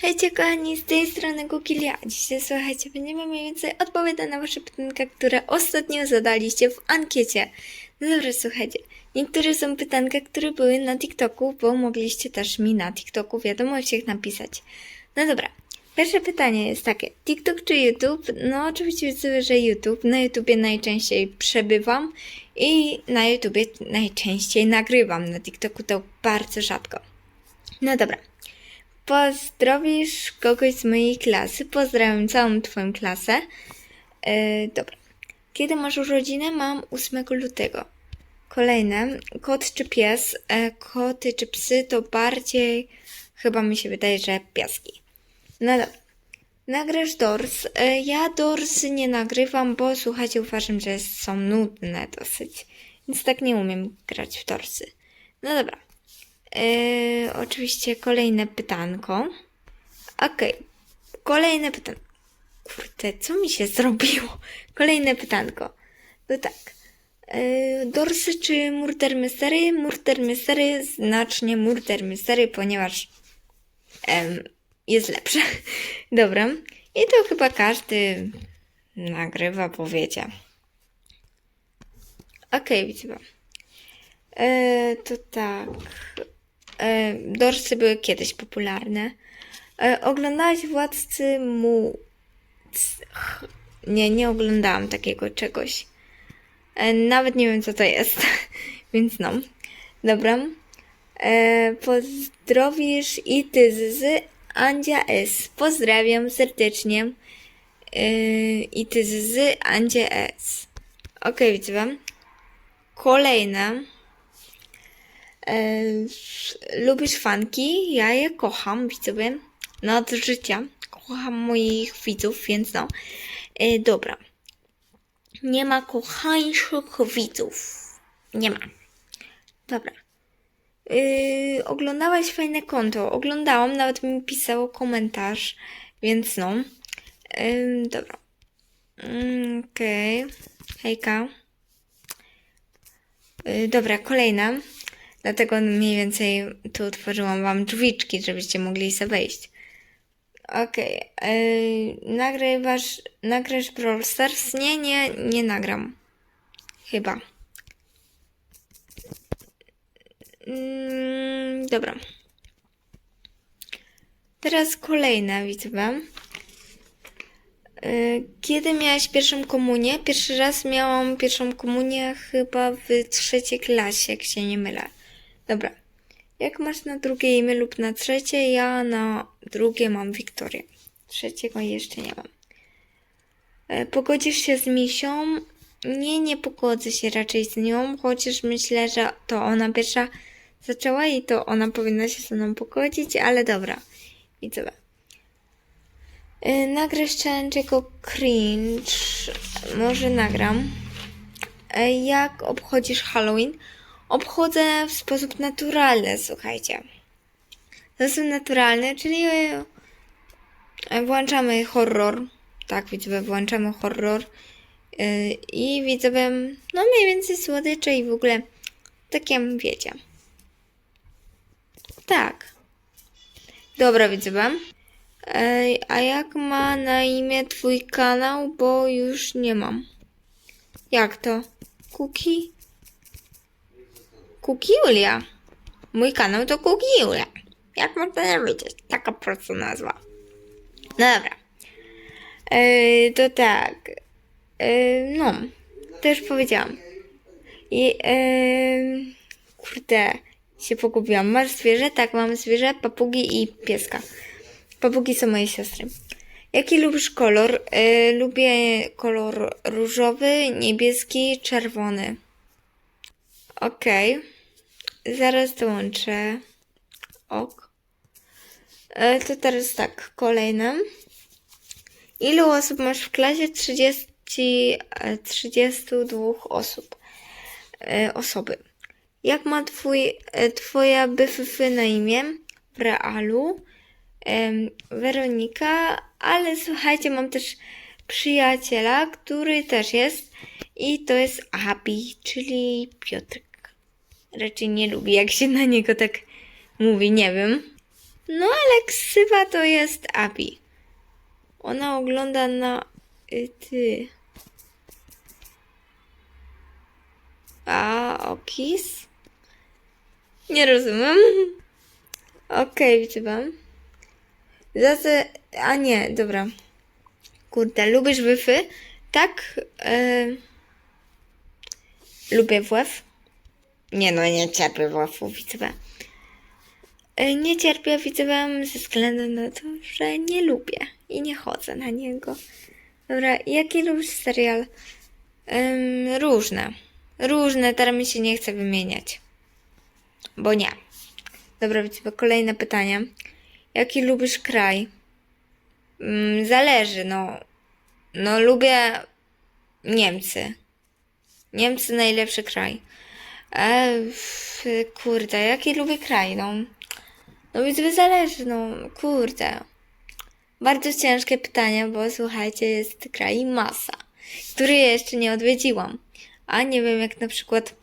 Hejcie kochani, z tej strony Gukilia. Dzisiaj słuchajcie, będziemy mniej więcej odpowiadać na wasze pytanka, które ostatnio zadaliście w ankiecie. No dobra, słuchajcie. Niektóre są pytanka, które były na TikToku, bo mogliście też mi na TikToku wiadomościach napisać. No dobra. Pierwsze pytanie jest takie. TikTok czy YouTube? No oczywiście widzę, że YouTube. Na YouTubie najczęściej przebywam i na YouTubie najczęściej nagrywam. Na TikToku to bardzo rzadko. No dobra. Pozdrowisz kogoś z mojej klasy. Pozdrawiam całą Twoją klasę. E, dobra. Kiedy masz urodziny? Mam 8 lutego. Kolejne. Kot czy pies? E, koty czy psy to bardziej chyba mi się wydaje, że piaski. No dobra. Nagrasz dors. E, ja dorsy nie nagrywam, bo słuchajcie, uważam, że są nudne dosyć. Więc tak nie umiem grać w dorsy. No dobra. E, oczywiście kolejne pytanko. Okej. Kolejne pytanko. Kurde, co mi się zrobiło? Kolejne pytanko. No tak. E, dorsy czy Murder Mystery? Murder Mystery znacznie Murder Mystery, ponieważ em, jest lepsze. Dobra. I to chyba każdy nagrywa, bo wiecie. Okej, widzę. E, to tak. E, dorsy były kiedyś popularne. E, oglądałaś Władcy Mu... Nie, nie oglądałam takiego czegoś. E, nawet nie wiem, co to jest. Więc no. Dobra. Pozdrowisz i ty z, Andzia S. Pozdrawiam serdecznie. I ty z, Andzia S. Okej, widzę wam. Kolejne. E, lubisz fanki? Ja je kocham, widzowie. No od życia. Kocham moich widzów, więc no. E, dobra. Nie ma kochańszych widzów. Nie ma. Dobra. Yy, oglądałaś fajne konto. Oglądałam, nawet mi pisało komentarz, więc no. Yy, dobra. Mm, Okej. Hejka. Yy, dobra, kolejna. Dlatego mniej więcej tu otworzyłam wam drzwiczki, żebyście mogli sobie wejść. Okej. Yy, nagrywasz, nagrasz Brawl Stars? Nie, nie, nie nagram. Chyba. Mm, dobra. Teraz kolejna liczba. Y, Kiedy miałaś pierwszą komunię? Pierwszy raz miałam pierwszą komunię chyba w trzeciej klasie, jak się nie mylę. Dobra. Jak masz na drugie imię lub na trzecie? Ja na drugie mam Wiktorię. Trzeciego jeszcze nie mam. E, Pogodzisz się z Misią? Nie, nie pogodzę się raczej z nią, chociaż myślę, że to ona pierwsza zaczęła i to ona powinna się ze mną pogodzić, ale dobra. Widzowie. Yy, nagrasz challenge jako cringe. Może nagram. E, Jak obchodzisz Halloween? Obchodzę w sposób naturalny, słuchajcie. Sposób naturalny, czyli e, e, włączamy horror. Tak, widzowie, włączamy horror. Yy, I widzowie, no mniej więcej słodycze i w ogóle takie, wiecie. Tak. Dobra, widzowie. Ej, a jak ma na imię twój kanał, bo już nie mam. Jak to? Kuki? Kuki Julia. Mój kanał to Kuki Julia. Jak można nie wiedzieć? Taka prosta nazwa. No dobra. Ej, to tak. Ej, no, to już powiedziałam. I ej, kurde, się pogubiłam. Masz zwierzę? Tak, mam zwierzę, papugi i pieska. Papugi są moje siostry. Jaki lubisz kolor? E, lubię kolor różowy, niebieski, czerwony. Okej. Zaraz dołączę. Ok. E, to teraz tak, kolejne. Ilu osób masz w klasie? 30, e, 32 osób. E, osoby. Jak ma twój, e, twoja BFF na imię? W realu. Weronika, ale słuchajcie, mam też przyjaciela, który też jest i to jest Abi, czyli Piotrek. Raczej nie lubi, jak się na niego tak mówi, nie wiem. No ale ksywa to jest Abi. Ona ogląda na y, ty. A Okis? Nie rozumiem. Okej, widzę wam. Za co... A nie, dobra. Kurde, lubisz Wi-Fi? Tak. E... Lubię WF. Nie no, nie cierpię WF-u, widzę. E, Nie cierpię widzę ze względu na to, że nie lubię i nie chodzę na niego. Dobra, jaki lubisz serial? Różne. Różne, teraz mi się nie chce wymieniać. Bo nie. Dobra, widzę, kolejne pytanie. Jaki lubisz kraj? Mm, zależy, no. No, lubię Niemcy. Niemcy najlepszy kraj. E, kurde, jaki lubię kraj, no. No więc zależy, no kurde. Bardzo ciężkie pytanie, bo słuchajcie, jest kraj masa, który jeszcze nie odwiedziłam. A nie wiem jak na przykład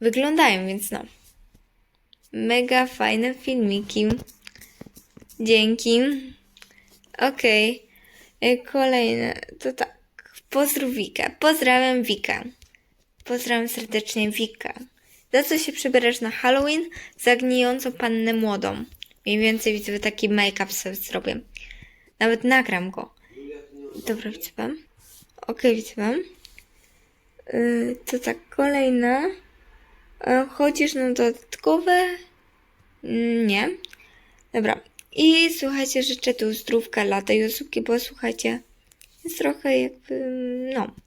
wyglądają, więc no. Mega fajne filmiki. Dzięki. Okej. Y, Kolejne. To tak. Pozdrów Wikę. Pozdrawiam Wikę. Pozdrawiam serdecznie Wikę. Za co się przybierasz na Halloween? Za gnijącą pannę młodą. Mniej więcej widzę taki make-up sobie zrobię. Nawet nagram go. Dobra, widzę wam. Okej, widzę wam. Yy, to tak, kolejna. Yy, chodzisz na dodatkowe? Mm, Nie. Dobra. I słuchajcie, życzę tu zdrówka dla tej osóbki, bo słuchajcie, jest trochę jakby, no, e,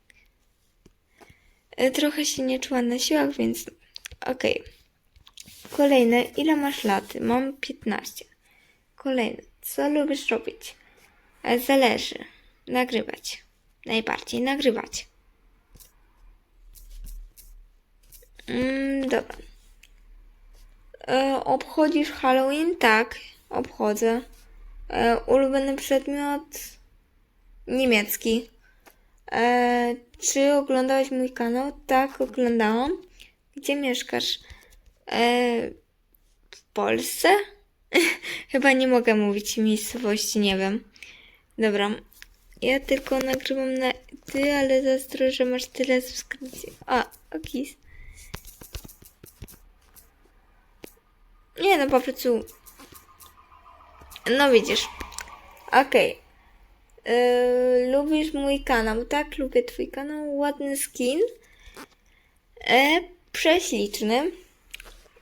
trochę się nie czuła na siłach, więc okej. Kolejne, ile masz lat? Mam 15. Kolejne, co lubisz robić? E, Zależy. Nagrywać. Najbardziej nagrywać. Mm, dobra. E, obchodzisz Halloween? Tak, obchodzę. E, ulubiony przedmiot? Niemiecki. E, czy oglądałeś mój kanał? Tak, oglądałam. Gdzie mieszkasz? E, w Polsce? Chyba nie mogę mówić miejscowości, nie wiem. Dobra. Ja tylko nagrywam na ty, ale zazdroszczę, że masz tyle subskrypcji. A, okis. Nie no, po prostu. No widzisz. Okej. Yy, lubisz mój kanał? Tak, lubię twój kanał. Ładny skin. E, prześliczny.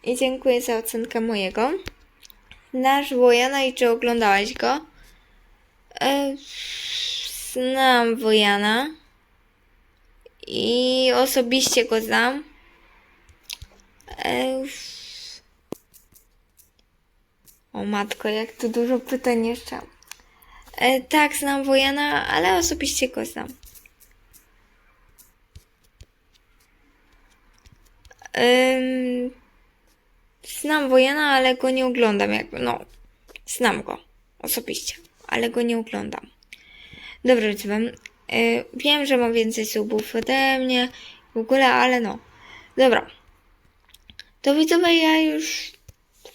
I dziękuję za ocenkę mojego. Znasz Wojana i czy oglądałeś go? E, znam Wojana. I osobiście go znam. E, o matko, jak tu dużo pytań jeszcze. E, tak, znam Wojana, ale osobiście go znam. Ym, znam Wojana, ale go nie oglądam. Jakby, no, znam go osobiście, ale go nie oglądam. Dobra, widzę. E, wiem, że ma więcej subów ode mnie w ogóle, ale no. Dobra. To widzowie, ja już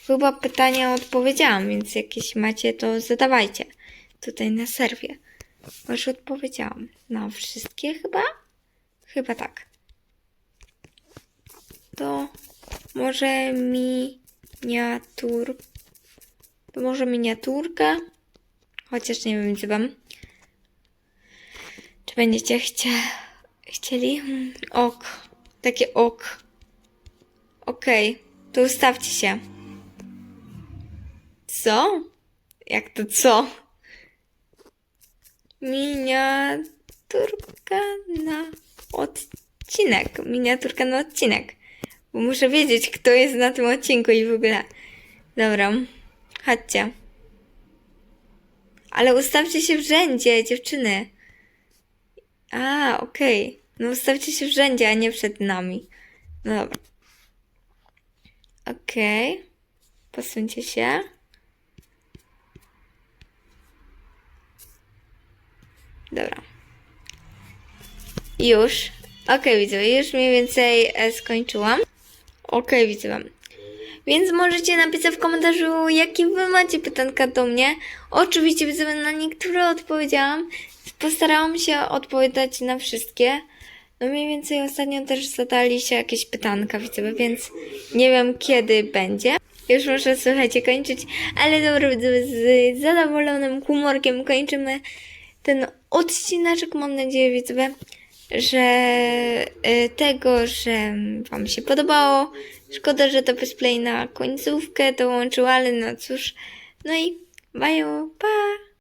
chyba pytania odpowiedziałam, więc jakieś macie, to zadawajcie tutaj na serwie. Bo już odpowiedziałam na wszystkie chyba? Chyba tak. To może miniatur... To może miniaturka? Chociaż nie wiem, co wam. Czy będziecie chcia... chcieli? Hmm, Ok. Takie ok. Okej, to ustawcie się. Co? Jak to co? Miniaturka na odcinek. Miniaturka na odcinek. Bo muszę wiedzieć, kto jest na tym odcinku i w ogóle. Dobra, chodźcie. Ale ustawcie się w rzędzie, dziewczyny. A, okej. No ustawcie się w rzędzie, a nie przed nami. No dobra. Okej. Posuńcie się. Dobra. Już. Okej, widzę. Już mniej więcej e, skończyłam. Okej, widzę wam. Więc możecie napisać w komentarzu, jakie wy macie pytanka do mnie. Oczywiście widzowie, na niektóre odpowiedziałam. Postarałam się odpowiadać na wszystkie. No mniej więcej ostatnio też zadali się jakieś pytanka widzowie, więc nie wiem kiedy będzie. Już muszę, słuchajcie, kończyć, ale dobra, z zadowolonym humorkiem kończymy ten odcineczek. Mam nadzieję, widzowie, że y, tego, że Wam się podobało. Szkoda, że to display na końcówkę dołączył, ale no cóż. No i bye, pa!